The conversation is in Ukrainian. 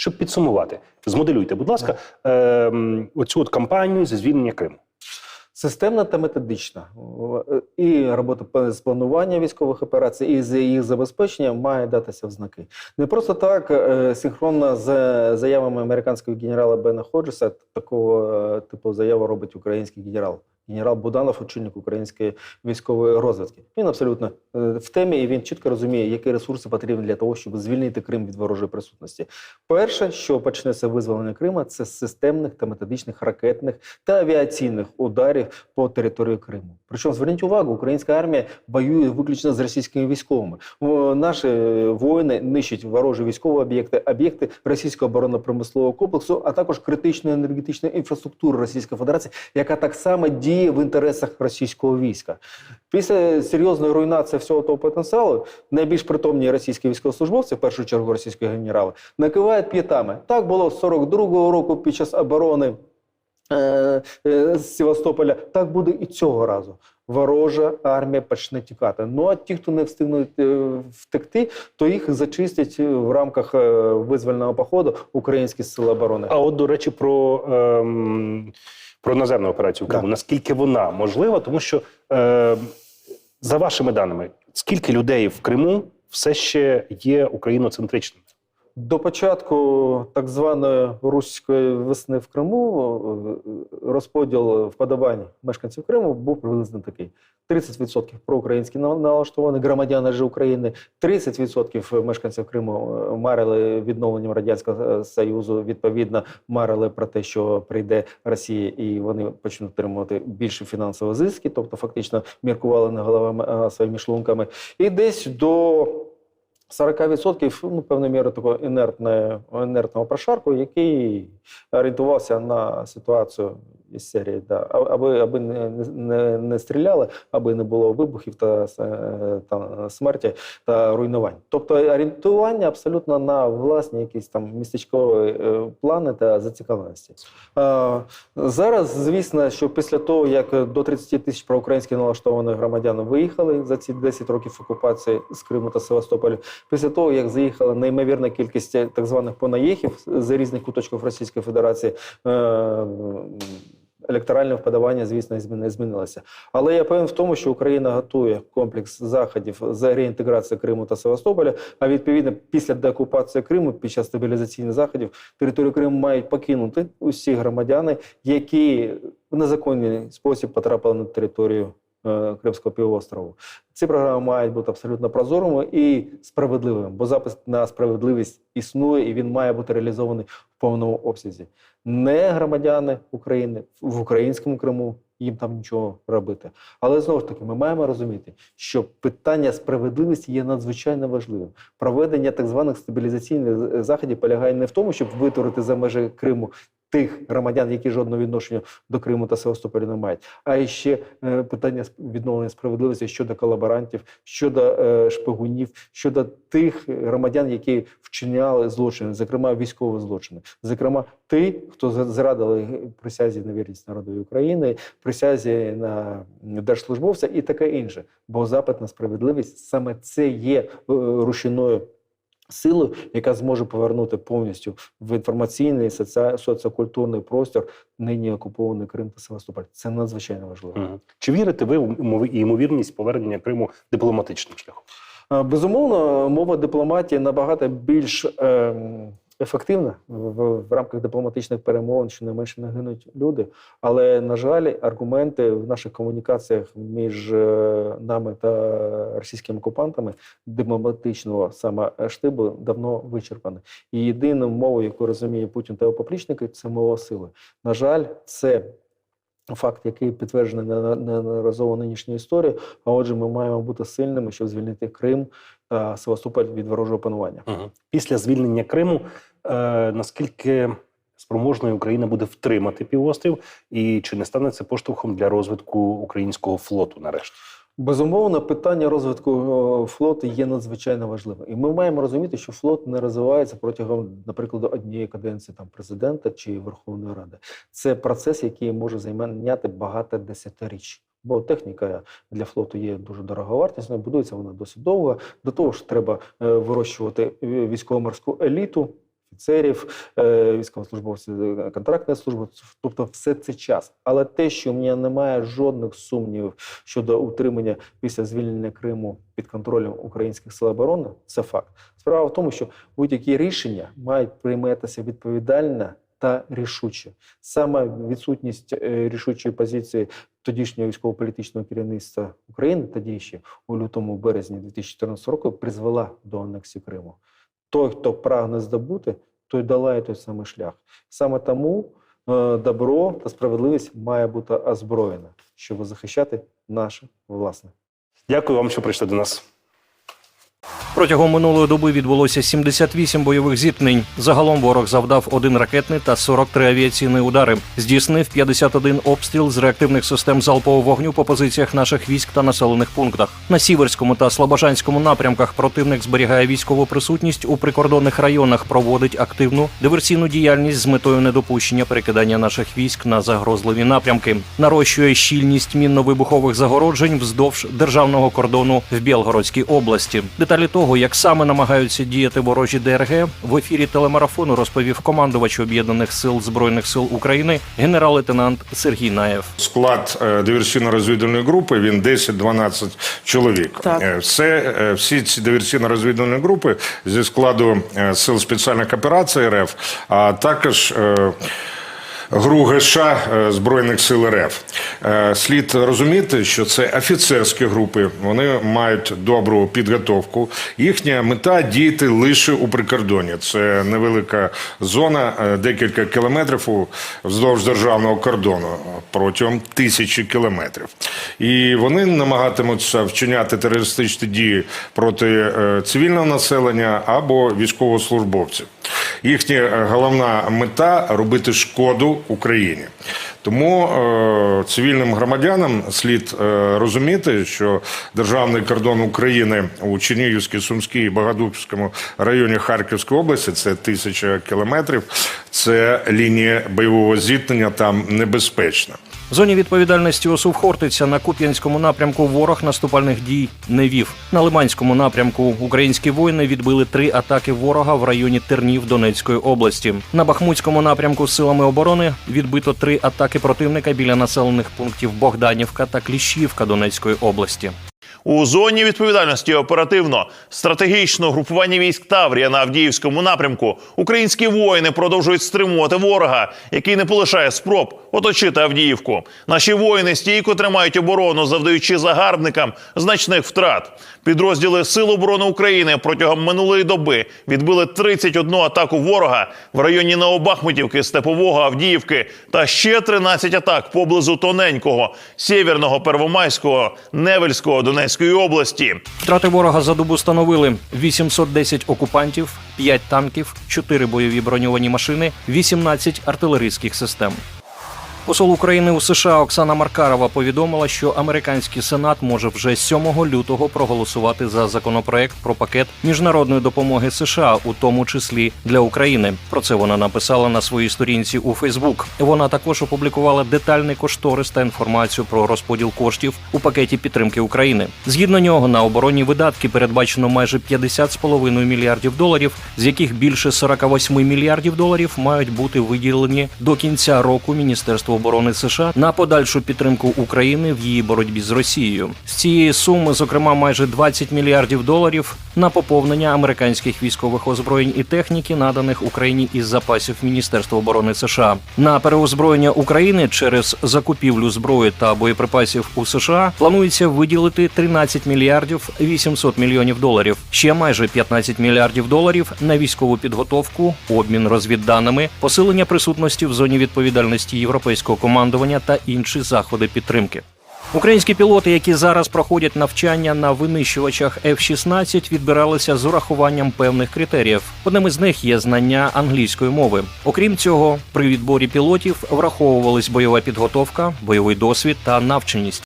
Щоб підсумувати, змоделюйте, будь ласка, е, оцю от кампанію за звільнення Криму. Системна та методична і робота з планування військових операцій, і з їх забезпечення має датися в знаки. Не просто так е, синхронно з заявами американського генерала Бена Ходжеса, такого е, типу заяву робить український генерал. Генерал Буданов, очільник української військової розвідки. Він абсолютно е, в темі і він чітко розуміє, які ресурси потрібні для того, щоб звільнити Крим від ворожої присутності. Перше, що почнеться визволення Крима, це системних та методичних ракетних та авіаційних ударів по території Криму. Причому зверніть увагу, українська армія воює виключно з російськими військовими. Наші воїни нищать ворожі військові об'єкти, об'єкти російського оборонно-промислового комплексу, а також критичної енергетичної інфраструктури Російської Федерації, яка так само діє в інтересах російського війська. Після серйозної руйнації всього того потенціалу найбільш притомні російські військовослужбовці, в першу чергу російські генерали, накивають п'ятами. Так було з 42-го року під час оборони е, е, Севастополя. Так буде і цього разу. Ворожа армія почне тікати. Ну а ті, хто не встигнуть е, втекти, то їх зачистять в рамках е, визвольного походу українські сили оборони. А от, до речі, про, ем, про наземну операцію в Криму. Да. Наскільки вона можлива? Тому що, е, за вашими даними, скільки людей в Криму все ще є україноцентричними? До початку так званої руської весни в Криму е, розподіл вподобань мешканців Криму був приблизно такий: 30% проукраїнські на- налаштовані громадяни ж України, 30% мешканців Криму е, марили відновленням радянського е, союзу. Відповідно, марили про те, що прийде Росія, і вони почнуть отримувати більше фінансові зиски, тобто фактично міркували не головами своїми шлунками. І десь до 40% ну, певною мірою такого інертне, інертного прошарку, який орієнтувався на ситуацію із серії, да, аби, аби не, не, не стріляли, аби не було вибухів та, е, та смерті та руйнувань. Тобто орієнтування абсолютно на власні якісь там містечкові е, плани та зацікавленості. Е, зараз, звісно, що після того, як до 30 тисяч проукраїнських налаштованих громадян виїхали за ці 10 років окупації з Криму та Севастополя, після того, як заїхала неймовірна кількість так званих понаєхів з різних куточків Російської Федерації. Електоральне вподобання, звісно, не змінилося. Але я певен в тому, що Україна готує комплекс заходів за реінтеграції Криму та Севастополя. А відповідно, після деокупації Криму, під час стабілізаційних заходів, територію Криму мають покинути усі громадяни, які в незаконний спосіб потрапили на територію Кримського півострову. Ці програми мають бути абсолютно прозорими і справедливими, бо запис на справедливість існує і він має бути реалізований в повному обсязі. Не громадяни України в українському Криму їм там нічого робити. Але знову ж таки, ми маємо розуміти, що питання справедливості є надзвичайно важливим. Проведення так званих стабілізаційних е, заходів полягає не в тому, щоб витворити за межі Криму. Тих громадян, які жодного відношення до Криму та Севастополя не мають, а ще е, питання відновлення справедливості щодо колаборантів, щодо е, шпигунів, щодо тих громадян, які вчиняли злочини, зокрема військові злочини, зокрема ті, хто зрадили присязі на вірність народові України, присязі на держслужбовця і таке інше. Бо запит на справедливість саме це є е, рушійною силою, яка зможе повернути повністю в інформаційний соці- соціокультурний простір нині окупований Крим та Севастополь. Це надзвичайно важливо. Угу. Чи вірите ви в ймовірність повернення Криму дипломатичним шляхом? Е, Безумовно, мова дипломатії набагато більш ем, ефективна в, в, рамках дипломатичних перемовин, що не менше не гинуть люди. Але, на жаль, аргументи в наших комунікаціях між е, нами та російськими окупантами дипломатичного саме штибу давно вичерпані. І єдиною мовою, яку розуміє Путін та його поплічники, це мова сили. На жаль, це. Факт, який підтверджений не- не- неодноразово нинішньою історією. А отже, ми маємо бути сильними, щоб звільнити Крим та Севастополь від ворожого панування. Мгм. Після звільнення Криму наскільки спроможною Україна буде втримати півострів, і чи не стане це поштовхом для розвитку українського флоту нарешті? Безумовно, питання розвитку флоту є надзвичайно важливим. І ми маємо розуміти, що флот не розвивається протягом, наприклад, однієї каденції там президента чи Верховної Ради. Це процес, який може зайняти багато десятиріч. Бо техніка для флоту є дуже дороговартісною, будується вона досить довго. До того ж, треба е, вирощувати е, військово-морську еліту. Офіцерів, е, військовослужбовців е, контрактної служби. Тобто, все це час. Але те, що в мене немає жодних сумнівів щодо утримання після звільнення Криму під контролем українських сил оборони, це факт. Справа в тому, що будь-які рішення мають прийматися відповідально та рішуче. Саме відсутність е, рішучої позиції тодішнього військово-політичного керівництва України тоді ще у лютому березні 2014 року призвела до анексії Криму. Той, хто прагне здобути, той долає той самий шлях. Саме тому е, добро та справедливість має бути озброєна, щоб захищати наше власне. Дякую вам, що прийшли до нас. Протягом минулої доби відбулося 78 бойових зіткнень. Загалом ворог завдав один ракетний та 43 авіаційні удари. Здійснив 51 обстріл з реактивних систем залпового вогню по позиціях наших військ та населених пунктах. На сіверському та слобожанському напрямках противник зберігає військову присутність у прикордонних районах, проводить активну диверсійну діяльність з метою недопущення перекидання наших військ на загрозливі напрямки. Нарощує щільність мінно-вибухових загороджень вздовж державного кордону в Білгородській області. Деталі того, як саме намагаються діяти ворожі ДРГ, в ефірі телемарафону розповів командувач об'єднаних сил збройних сил України генерал-лейтенант Сергій Наєв. Склад е, диверсійно-розвідувальної групи він 10-12 чоловік. Так. Е, Все, е, всі ці диверсійно-розвідувальні групи зі складу сил спеціальних операцій РФ, а також ГРУ ГШ е, Збройних сил РФ. Е, Слід розуміти, що це офіцерські групи, вони мають добру підготовку. Їхня мета діяти лише у прикордоні. Це невелика зона, е, декілька кілометрів вздовж державного кордону протягом тисячі кілометрів. І вони намагатимуться вчиняти терористичні дії проти цивільного населення або військовослужбовців. Їхня е, головна мета робити шкоду Україні. Тому е, цивільним громадянам слід е, розуміти, що державний кордон України у Чернігівській, Сумській і Богодухівському районі Харківської області це тисяча кілометрів. Це лінія бойового зіткнення там небезпечна. В зоні відповідальності ОСУВ Хортиця на Куп'янському напрямку ворог наступальних дій не вів. На Лиманському напрямку українські воїни відбили три атаки ворога в районі Тернів Донецької області. На Бахмутському напрямку силами оборони відбито три атаки противника біля населених пунктів Богданівка та Кліщівка Донецької області. У зоні відповідальності оперативно стратегічного групування військ Таврія на Авдіївському напрямку українські воїни продовжують стримувати ворога, який не полишає спроб оточити Авдіївку. Наші воїни стійко тримають оборону, завдаючи загарбникам значних втрат. Підрозділи Сил оборони України протягом минулої доби відбили 31 атаку ворога в районі Новобахмутівки, Степового, Авдіївки та ще 13 атак поблизу Тоненького, Сєвєрного, Первомайського, Невельського Донецької області. Втрати ворога за добу становили 810 окупантів, 5 танків, 4 бойові броньовані машини, 18 артилерійських систем. Посол України у США Оксана Маркарова повідомила, що американський сенат може вже 7 лютого проголосувати за законопроект про пакет міжнародної допомоги США, у тому числі для України. Про це вона написала на своїй сторінці у Фейсбук. Вона також опублікувала детальний кошторис та інформацію про розподіл коштів у пакеті підтримки України. Згідно нього на оборонні видатки передбачено майже 50,5 мільярдів доларів, з яких більше 48 мільярдів доларів мають бути виділені до кінця року Міністерству оборони США на подальшу підтримку України в її боротьбі з Росією. З цієї суми, зокрема, майже 20 мільярдів доларів на поповнення американських військових озброєнь і техніки, наданих Україні із запасів Міністерства оборони США. На переозброєння України через закупівлю зброї та боєприпасів у США планується виділити 13 мільярдів 800 мільйонів доларів. Ще майже 15 мільярдів доларів на військову підготовку, обмін розвідданими, посилення присутності в зоні відповідальності європейського командування та інші заходи підтримки. Українські пілоти, які зараз проходять навчання на винищувачах F-16, відбиралися з урахуванням певних критеріїв. Одним із них є знання англійської мови. Окрім цього, при відборі пілотів враховувались бойова підготовка, бойовий досвід та навченість.